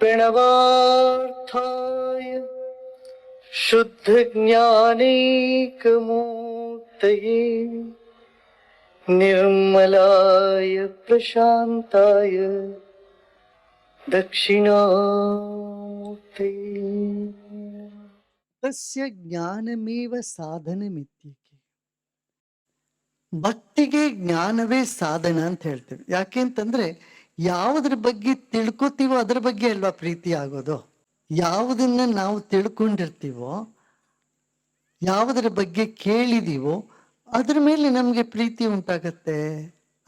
प्रणवार्थाय शुद्धज्ञानैकमूर्तये निर्मलाय प्रशान्ताय दक्षिणामूर्तये ತಸ್ಯ ಜ್ಞಾನಮೇವ ಸಾಧನಮಿತ್ಯಕ್ಕೆ ಭಕ್ತಿಗೆ ಜ್ಞಾನವೇ ಸಾಧನ ಅಂತ ಹೇಳ್ತೇವೆ ಯಾಕೆಂತಂದ್ರೆ ಯಾವುದ್ರ ಬಗ್ಗೆ ತಿಳ್ಕೊತೀವೋ ಅದ್ರ ಬಗ್ಗೆ ಅಲ್ವಾ ಪ್ರೀತಿ ಆಗೋದು? ಯಾವುದನ್ನ ನಾವು ತಿಳ್ಕೊಂಡಿರ್ತೀವೋ ಯಾವುದರ ಬಗ್ಗೆ ಕೇಳಿದೀವೋ ಅದ್ರ ಮೇಲೆ ನಮಗೆ ಪ್ರೀತಿ ಉಂಟಾಗತ್ತೆ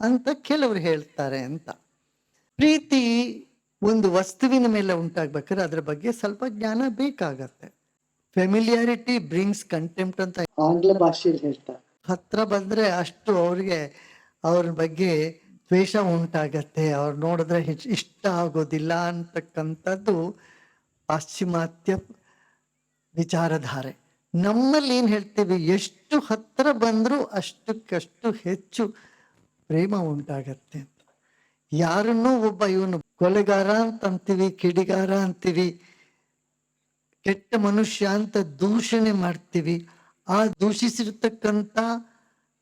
ಅಂತ ಕೆಲವರು ಹೇಳ್ತಾರೆ ಅಂತ. ಪ್ರೀತಿ ಒಂದು ವಸ್ತುವಿನ ಮೇಲೆ ಉಂಟಾಗ್ಬೇಕಾದ್ರೆ ಅದ್ರ ಬಗ್ಗೆ ಸ್ವಲ್ಪ ಜ್ಞಾನ ಬೇಕಾಗತ್ತೆ. ಫೆಮಿಲಿಯಾರಿಟಿ ಬ್ರಿಂಗ್ಸ್ ಕಂಟೆಂಪ್ಟ್ ಅಂತ ಆಂಗ್ಲ ಭಾಷೆಯಲ್ಲಿ ಹೇಳ್ತಾರೆ. ಹತ್ರ ಬಂದ್ರೆ ಅಷ್ಟು ಅವ್ರಿಗೆ ಅವ್ರ ಬಗ್ಗೆ ದ್ವೇಷ ಉಂಟಾಗತ್ತೆ. ಅವ್ರು ನೋಡಿದ್ರೆ ಹೆಚ್ಚು ಇಷ್ಟ ಆಗೋದಿಲ್ಲ ಅಂತಕ್ಕಂಥದ್ದು ಪಾಶ್ಚಿಮಾತ್ಯ ವಿಚಾರಧಾರೆ. ನಮ್ಮಲ್ಲಿ ಏನು ಹೇಳ್ತೀವಿ? ಎಷ್ಟು ಹತ್ತಿರ ಬಂದರೂ ಅಷ್ಟಕ್ಕಷ್ಟು ಹೆಚ್ಚು ಪ್ರೇಮ ಉಂಟಾಗತ್ತೆ ಅಂತ. ಯಾರನ್ನೂ ಒಬ್ಬ ಇವನು ಕೊಲೆಗಾರ ಅಂತ ಅಂತೀವಿ ಕಿಡಿಗಾರ ಅಂತೀವಿ, ಕೆಟ್ಟ ಮನುಷ್ಯ ಅಂತ ದೂಷಣೆ ಮಾಡ್ತೀವಿ. ಆ ದೂಷಿಸಿರ್ತಕ್ಕಂಥ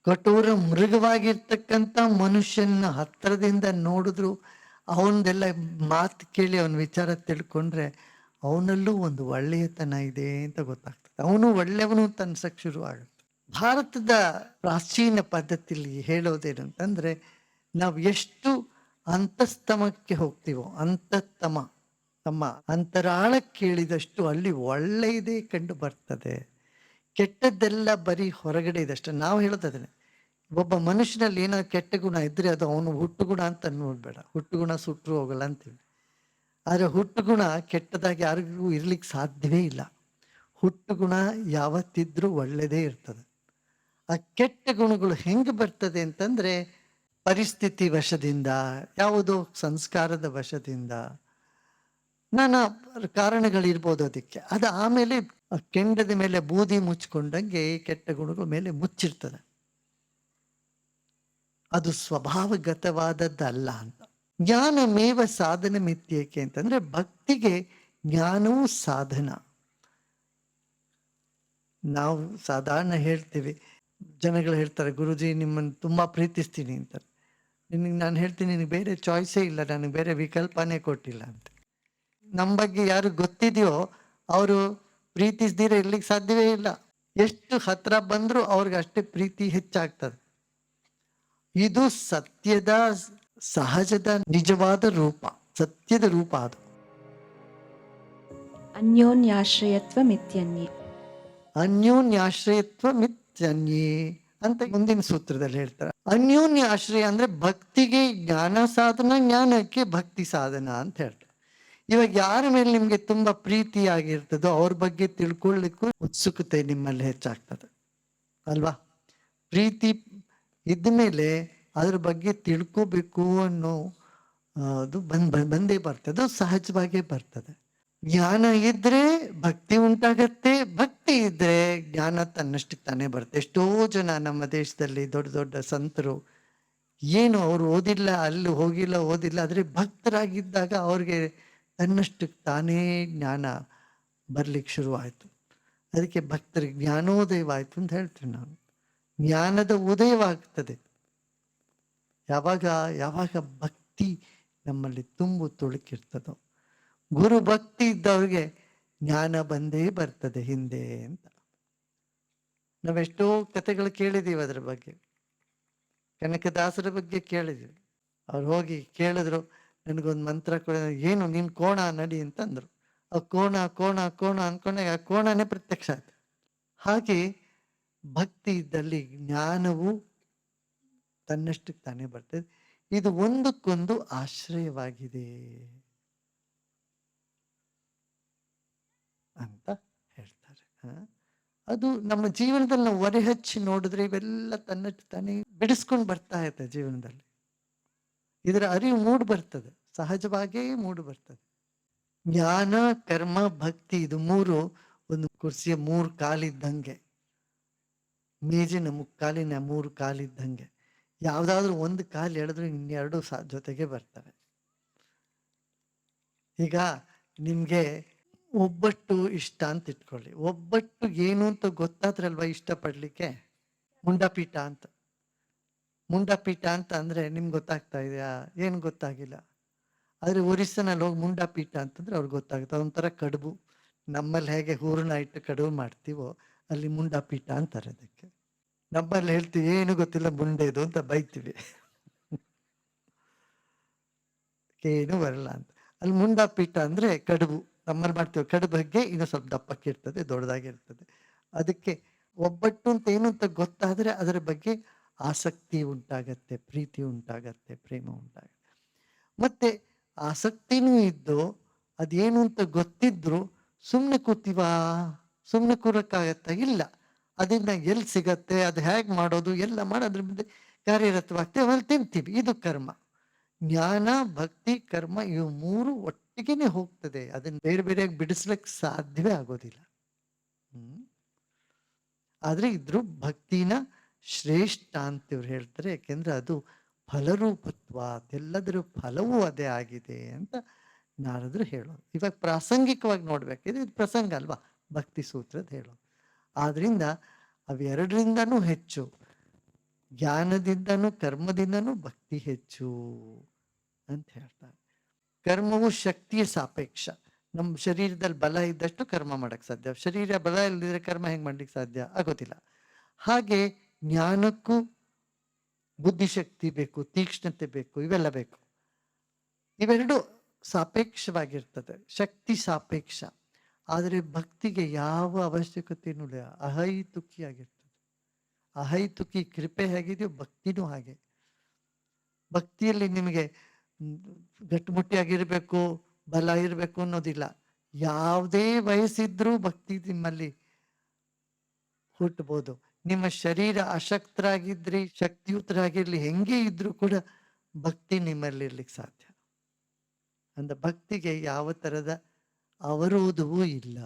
ಕಠೋರ ಮೃಗವಾಗಿರ್ತಕ್ಕಂಥ ಮನುಷ್ಯನ ಹತ್ತಿರದಿಂದ ನೋಡಿದ್ರು, ಅವನದೆಲ್ಲ ಮಾತು ಕೇಳಿ ಅವನ ವಿಚಾರ ತಿಳ್ಕೊಂಡ್ರೆ ಅವನಲ್ಲೂ ಒಂದು ಒಳ್ಳೆಯತನ ಇದೆ ಅಂತ ಗೊತ್ತಾಗ್ತದೆ. ಅವನು ಒಳ್ಳೆಯವನು ಅಂತ ಅನ್ಸಕ್ಕೆ ಶುರು ಆಗುತ್ತೆ. ಭಾರತದ ಪ್ರಾಚೀನ ಪದ್ಧತಿಯಲ್ಲಿ ಹೇಳೋದೇನು ಅಂತಂದ್ರೆ ನಾವು ಎಷ್ಟು ಅಂತಸ್ತಮಕ್ಕೆ ಹೋಗ್ತೀವೋ, ಅಂತಸ್ತಮ, ತಮ್ಮ ಅಂತರಾಳ ಕೇಳಿದಷ್ಟು ಅಲ್ಲಿ ಒಳ್ಳೆಯದೇ ಕಂಡು ಬರ್ತದೆ. ಕೆಟ್ಟದ್ದೆಲ್ಲ ಬರೀ ಹೊರಗಡೆ ಅಷ್ಟೇ. ನಾವು ಹೇಳೋದೇ ಒಬ್ಬ ಮನುಷ್ಯನಲ್ಲಿ ಏನೋ ಕೆಟ್ಟ ಗುಣ ಇದ್ರೆ ಅದು ಅವನು ಹುಟ್ಟು ಗುಣ ಅಂತ ನೋಡ್ಬೇಡ. ಹುಟ್ಟು ಗುಣ ಸುಟ್ಟರು ಹೋಗಲ್ಲ ಅಂತೀವಿ. ಆದರೆ ಹುಟ್ಟು ಗುಣ ಕೆಟ್ಟದಾಗಿ ಯಾರಿಗೂ ಇರ್ಲಿಕ್ಕೆ ಸಾಧ್ಯವೇ ಇಲ್ಲ. ಹುಟ್ಟು ಗುಣ ಯಾವತ್ತಿದ್ರೂ ಒಳ್ಳೆಯದೇ ಇರ್ತದೆ. ಆ ಕೆಟ್ಟ ಗುಣಗಳು ಹೆಂಗೆ ಬರ್ತದೆ ಅಂತಂದ್ರೆ ಪರಿಸ್ಥಿತಿ ವಶದಿಂದ, ಯಾವುದೋ ಸಂಸ್ಕಾರದ ವಶದಿಂದ ನಾನಾ ಕಾರಣಗಳಿರ್ಬೋದು ಅದಕ್ಕೆ. ಅದು ಆಮೇಲೆ ಕೆಂಡದ ಮೇಲೆ ಬೂದಿ ಮುಚ್ಚಿಕೊಂಡಂಗೆ ಕೆಟ್ಟ ಗುಣಗಳ ಮೇಲೆ ಮುಚ್ಚಿರ್ತದೆ. ಅದು ಸ್ವಭಾವಗತವಾದದ್ದಲ್ಲ ಅಂತ. ಜ್ಞಾನಮೇವ ಸಾಧನ ಮಿತ್ಯಕ್ಕೆ ಅಂತಂದ್ರೆ ಭಕ್ತಿಗೆ ಜ್ಞಾನವೂ ಸಾಧನ. ನಾವು ಸಾಧಾರಣ ಹೇಳ್ತೀವಿ. ಜನಗಳು ಹೇಳ್ತಾರೆ, ಗುರುಜಿ, ನಿಮ್ಮನ್ನು ತುಂಬಾ ಪ್ರೀತಿಸ್ತೀನಿ ಅಂತಾರೆ. ನಿನಗೆ ನಾನು ಹೇಳ್ತೀನಿ, ನಿನಗೆ ಬೇರೆ ಚಾಯ್ಸೇ ಇಲ್ಲ, ನನಗೆ ಬೇರೆ ವಿಕಲ್ಪನೇ ಕೊಟ್ಟಿಲ್ಲ ಅಂತ. ನಮ್ಮ ಬಗ್ಗೆ ಯಾರು ಗೊತ್ತಿದೆಯೋ ಅವರು ಪ್ರೀತಿಸ್ದಿರ ಇರ್ಲಿಕ್ಕೆ ಸಾಧ್ಯವೇ ಇಲ್ಲ. ಎಷ್ಟು ಹತ್ರ ಬಂದರೂ ಅವ್ರಿಗೆ ಅಷ್ಟೇ ಪ್ರೀತಿ ಹೆಚ್ಚಾಗ್ತದೆ. ಇದು ಸತ್ಯದ ಸಹಜದ ನಿಜವಾದ ರೂಪ ಸತ್ಯದ ರೂಪ ಅದು. ಅನ್ಯೋನ್ಯಾಶ್ರಯತ್ವ ಮಿತ್ಯನ್ಯೆ ಅನ್ಯೋನ್ಯಾಶ್ರಯತ್ವ ಮಿತ್ಯನ್ಯೇ ಅಂತ ಮುಂದಿನ ಸೂತ್ರದಲ್ಲಿ ಹೇಳ್ತಾರೆ. ಅನ್ಯೋನ್ಯ ಆಶ್ರಯ ಅಂದ್ರೆ ಭಕ್ತಿಗೆ ಜ್ಞಾನ ಸಾಧನ ಜ್ಞಾನಕ್ಕೆ ಭಕ್ತಿ ಸಾಧನ ಅಂತ ಹೇಳ್ತಾರೆ. ಇವಾಗ ಯಾರ ಮೇಲೆ ನಿಮ್ಗೆ ತುಂಬಾ ಪ್ರೀತಿ ಆಗಿರ್ತದೋ ಅವ್ರ ಬಗ್ಗೆ ತಿಳ್ಕೊಳ್ಳಿಕ್ಕೂ ಉತ್ಸುಕತೆ ನಿಮ್ಮಲ್ಲಿ ಹೆಚ್ಚಾಗ್ತದೆ. ಅಲ್ವಾ? ಪ್ರೀತಿ ಇದ್ದ ಮೇಲೆ ಅದ್ರ ಬಗ್ಗೆ ತಿಳ್ಕೋಬೇಕು ಅನ್ನೋ ಅದು ಬಂದ್, ಬಂದ್- ಬಂದೇ ಬರ್ತದೆ. ಅದು ಸಹಜವಾಗೇ ಬರ್ತದೆ. ಜ್ಞಾನ ಇದ್ರೆ ಭಕ್ತಿ ಉಂಟಾಗತ್ತೆ, ಭಕ್ತಿ ಇದ್ರೆ ಜ್ಞಾನ ತನ್ನಷ್ಟಕ್ಕೆ ತಾನೇ ಬರುತ್ತೆ. ಎಷ್ಟೋ ಜನ ನಮ್ಮ ದೇಶದಲ್ಲಿ ದೊಡ್ಡ ದೊಡ್ಡ ಸಂತರು ಏನು ಅವ್ರು ಓದಿಲ್ಲ, ಅಲ್ಲಿ ಹೋಗಿಲ್ಲ, ಓದಿಲ್ಲ, ಆದ್ರೆ ಭಕ್ತರಾಗಿದ್ದಾಗ ಅವ್ರಿಗೆ ತನ್ನಷ್ಟಕ್ಕೆ ತಾನೇ ಜ್ಞಾನ ಬರ್ಲಿಕ್ಕೆ ಶುರುವಾಯಿತು. ಅದಕ್ಕೆ ಭಕ್ತರಿಗೆ ಜ್ಞಾನೋದಯವಾಯ್ತು ಅಂತ ಹೇಳ್ತೀನಿ ನಾನು. ಜ್ಞಾನದ ಉದಯವಾಗ್ತದೆ. ಯಾವಾಗ ಯಾವಾಗ ಭಕ್ತಿ ನಮ್ಮಲ್ಲಿ ತುಂಬು ತುಳುಕಿರ್ತದೋ, ಗುರು ಭಕ್ತಿ ಇದ್ದವ್ರಿಗೆ ಜ್ಞಾನ ಬಂದೇ ಬರ್ತದೆ ಹಿಂದೆ ಅಂತ. ನಾವೆಷ್ಟೋ ಕಥೆಗಳು ಕೇಳಿದೀವಿ ಅದ್ರ ಬಗ್ಗೆ. ಕನಕದಾಸರ ಬಗ್ಗೆ ಕೇಳಿದೀವಿ. ಅವ್ರು ಹೋಗಿ ಕೇಳಿದ್ರು ನನಗೊಂದು ಮಂತ್ರ ಏನು ನೀನ್ ಕೋಣ ನಡಿ ಅಂತಂದ್ರು. ಆ ಕೋಣ ಕೋಣ ಕೋಣ ಅನ್ಕೊಂಡಾಗ ಆ ಕೋಣನೇ ಪ್ರತ್ಯಕ್ಷ ಆಯ್ತು. ಹಾಗೆ ಭಕ್ತಿ ಇದ್ದಲ್ಲಿ ಜ್ಞಾನವು ತನ್ನಷ್ಟಕ್ಕೆ ತಾನೇ ಬರ್ತದೆ. ಇದು ಒಂದಕ್ಕೊಂದು ಆಶ್ರಯವಾಗಿದೆ ಅಂತ ಹೇಳ್ತಾರೆ? ಅದು ನಮ್ಮ ಜೀವನದಲ್ಲಿ ನಾವು ಒರೆ ಹಚ್ಚಿ ನೋಡಿದ್ರೆ ಇವೆಲ್ಲ ತನ್ನಷ್ಟು ತಾನೇ ಬಿಡಿಸ್ಕೊಂಡು ಬರ್ತಾ ಇದೆ ಜೀವನದಲ್ಲಿ. ಇದರ ಅರಿವು ಮೂಡ್ ಬರ್ತದೆ. ಸಹಜವಾಗಿಯೇ ಮೂಡ್ ಬರ್ತದೆ. ಜ್ಞಾನ, ಕರ್ಮ, ಭಕ್ತಿ ಇದು ಮೂರು ಒಂದು ಕುರ್ಸಿಯ ಮೂರು ಕಾಲಿದ್ದಂಗೆ. ಮೇಜಿನ ಮುಕ್ಕಾಲಿನ ಮೂರು ಕಾಲಿದ್ದಂಗೆ. ಯಾವ್ದಾದ್ರು ಒಂದು ಕಾಲು ಎಳೆದ್ರು ಇನ್ನೆರಡು ಜೊತೆಗೆ ಬರ್ತವೆ. ಈಗ ನಿಮ್ಗೆ ಒಬ್ಬಟ್ಟು ಇಷ್ಟ ಅಂತ ಇಟ್ಕೊಳ್ಳಿ. ಒಬ್ಬಟ್ಟು ಏನು ಅಂತ ಗೊತ್ತಾದ್ರಲ್ವಾ ಇಷ್ಟಪಡ್ಲಿಕ್ಕೆ? ಮುಂಡಪೀಠ ಅಂತ. ಮುಂಡಪೀಠ ಅಂತ ಅಂದ್ರೆ ನಿಮ್ಗೆ ಗೊತ್ತಾಗ್ತಾ ಇದೆಯಾ? ಏನು ಗೊತ್ತಾಗಿಲ್ಲ. ಆದ್ರೆ ಒರಿಸ್ಸನಲ್ಲಿ ಹೋಗಿ ಮುಂಡಪೀಠ ಅಂತಂದ್ರೆ ಅವ್ರಿಗೆ ಗೊತ್ತಾಗುತ್ತೆ. ಅದೊಂಥರ ಕಡುಬು. ನಮ್ಮಲ್ಲಿ ಹೇಗೆ ಹೂರಣ ಇಟ್ಟು ಕಡುಬು ಮಾಡ್ತೀವೋ ಅಲ್ಲಿ ಮುಂಡಪೀಠ ಅಂತಾರೆ ಅದಕ್ಕೆ. ನಮ್ಮಲ್ಲಿ ಹೇಳ್ತೀವಿ, ಏನು ಗೊತ್ತಿಲ್ಲ ಮುಂಡೆದು ಅಂತ ಬೈತೀವಿ. ಏನು ಬರಲ್ಲ ಅಂತ. ಅಲ್ಲಿ ಮುಂಡಪೀಠ ಅಂದ್ರೆ ಕಡುಬು. ನಮ್ಮಲ್ಲಿ ಮಾಡ್ತೀವಿ, ಕಡುಬು ಬಗ್ಗೆ ಇನ್ನೂ ಸ್ವಲ್ಪ ದಪ್ಪಕ್ಕಿರ್ತದೆ ದೊಡ್ಡದಾಗಿರ್ತದೆ ಅದಕ್ಕೆ ಒಬ್ಬಟ್ಟು ಅಂತ ಏನು ಅಂತ ಗೊತ್ತಾದ್ರೆ ಅದರ ಬಗ್ಗೆ ಆಸಕ್ತಿ ಉಂಟಾಗತ್ತೆ, ಪ್ರೀತಿ ಉಂಟಾಗತ್ತೆ, ಪ್ರೇಮ ಉಂಟಾಗತ್ತೆ. ಮತ್ತೆ ಆಸಕ್ತಿನೂ ಇದ್ದು ಅದೇನು ಅಂತ ಗೊತ್ತಿದ್ರು ಸುಮ್ಮನೆ ಕೂತೀವಾ ಸುಮ್ಮನೆ ಕೂರಕ್ಕಾಗತ್ತ? ಇಲ್ಲ. ಅದನ್ನ ಎಲ್ಲಿ ಸಿಗತ್ತೆ, ಅದು ಹೇಗೆ ಮಾಡೋದು, ಎಲ್ಲ ಮಾಡಿ. ಅದ್ರ ಮುಂದೆ ಕಾರ್ಯರತವಾಗ್ತೇವೆ ಆಮೇಲೆ ತಿಂತೀವಿ. ಇದು ಕರ್ಮ. ಜ್ಞಾನ, ಭಕ್ತಿ, ಕರ್ಮ, ಇವು ಮೂರು ಒಟ್ಟಿಗೆನೆ ಹೋಗ್ತದೆ. ಅದನ್ನ ಬೇರೆ ಬೇರೆಯಾಗಿ ಬಿಡಿಸ್ಲಿಕ್ಕೆ ಸಾಧ್ಯವೇ ಆಗೋದಿಲ್ಲ. ಹ್ಮ್. ಆದ್ರೆ ಇದ್ರು ಭಕ್ತಿನ ಶ್ರೇಷ್ಠ ಅಂತ ಇವ್ರು ಹೇಳ್ತಾರೆ, ಯಾಕೆಂದ್ರೆ ಅದು ಫಲರೂಪತ್ವ, ಅದೆಲ್ಲದರ ಫಲವೂ ಅದೇ ಆಗಿದೆ ಅಂತ ನಾರದ್ರು ಹೇಳೋದು. ಇವಾಗ ಪ್ರಾಸಂಗಿಕವಾಗಿ ನೋಡ್ಬೇಕು ಇದು ಪ್ರಸಂಗ ಅಲ್ವಾ? ಭಕ್ತಿ ಸೂತ್ರದ ಹೇಳೋದು. ಆದ್ರಿಂದ ಅವೆರಡರಿಂದನೂ ಹೆಚ್ಚು. ಜ್ಞಾನದಿಂದನೂ ಕರ್ಮದಿಂದನೂ ಭಕ್ತಿ ಹೆಚ್ಚು ಅಂತ ಹೇಳ್ತಾರೆ. ಕರ್ಮವು ಶಕ್ತಿಯ ಸಾಪೇಕ್ಷ. ನಮ್ಮ ಶರೀರದಲ್ಲಿ ಬಲ ಇದ್ದಷ್ಟು ಕರ್ಮ ಮಾಡಕ್ ಸಾಧ್ಯ. ಶರೀರ ಬಲ ಇಲ್ಲದಿದ್ರೆ ಕರ್ಮ ಹೆಂಗೆ ಮಾಡ್ಲಿಕ್ಕೆ ಸಾಧ್ಯ? ಆಗೋದಿಲ್ಲ. ಹಾಗೆ ಜ್ಞಾನಕ್ಕೂ ಬುದ್ಧಿಶಕ್ತಿ ಬೇಕು, ತೀಕ್ಷ್ಣತೆ ಬೇಕು, ಇವೆಲ್ಲ ಬೇಕು. ಇವೆರಡು ಸಾಪೇಕ್ಷವಾಗಿರ್ತದೆ, ಶಕ್ತಿ ಸಾಪೇಕ್ಷ. ಆದರೆ ಭಕ್ತಿಗೆ ಯಾವ ಅವಶ್ಯಕತೆಯೂ ಇಲ್ಲ, ಅಹೈತುಕಿಯಾಗಿರ್ತದೆ. ಅಹೈತುಕಿ ಕೃಪೆ ಹೇಗಿದೆಯೋ ಭಕ್ತಿನೂ ಹಾಗೆ. ಭಕ್ತಿಯಲ್ಲಿ ನಿಮಗೆ ಗಟ್ಟುಮುಟ್ಟಿಯಾಗಿರಬೇಕು, ಬಲ ಇರಬೇಕು ಅನ್ನೋದಿಲ್ಲ. ಯಾವುದೇ ವಯಸ್ಸಿದ್ರೂ ಭಕ್ತಿ ನಿಮ್ಮಲ್ಲಿ ಹುಟ್ಟಬಹುದು. ನಿಮ್ಮ ಶರೀರ ಅಶಕ್ತರಾಗಿದ್ರಿ, ಶಕ್ತಿಯುತರಾಗಿರ್ಲಿ, ಹೆಂಗೆ ಇದ್ರೂ ಕೂಡ ಭಕ್ತಿ ನಿಮ್ಮಲ್ಲಿ ಇರ್ಲಿಕ್ಕೆ ಸಾಧ್ಯ. ಅಂದ ಭಕ್ತಿಗೆ ಯಾವ ತರದ ಅವರೋಧವೂ ಇಲ್ಲ.